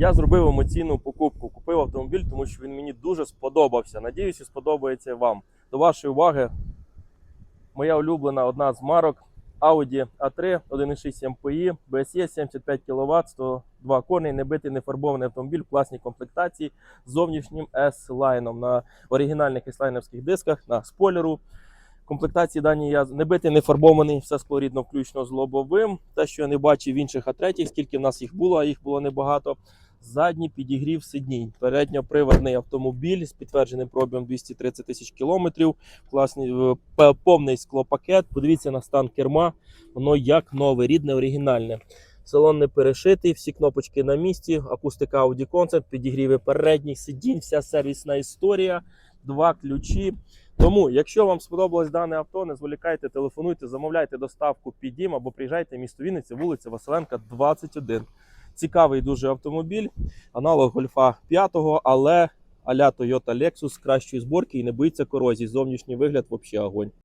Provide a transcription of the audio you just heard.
Я зробив емоційну покупку. Купив автомобіль, тому що він мені дуже сподобався. Надіюся, сподобається вам. До вашої уваги, моя улюблена одна з марок Audi A3 1,6 MPI, BSE 75 кВт, 102 коней, небитий, нефарбований автомобіль в класній комплектації з зовнішнім S-лайном на оригінальних S-лайновських дисках, на спойлеру. Комплектації дані я не битий, не фарбований, все склорідно, включно з лобовим. Те, що я не бачив в інших А3, скільки в нас їх було, а їх було небагато. Задній підігрів сидінь. Передньоприводний автомобіль з підтвердженим пробігом 230 тисяч кілометрів. Класний е, повний склопакет. Подивіться на стан керма. Воно як нове, рідне, оригінальне. Салон не перешитий, всі кнопочки на місці, акустика Audi Concept, підігріви передніх сидінь, вся сервісна історія, два ключі. Тому, якщо вам сподобалось дане авто, не зволікайте, телефонуйте, замовляйте доставку під дім або приїжджайте в місто Вінниця, вулиця Василенка, 21. Цікавий дуже автомобіль, аналог Гольфа 5, але а-ля Toyota Lexus кращої зборки і не боїться корозії. Зовнішній вигляд взагалі огонь.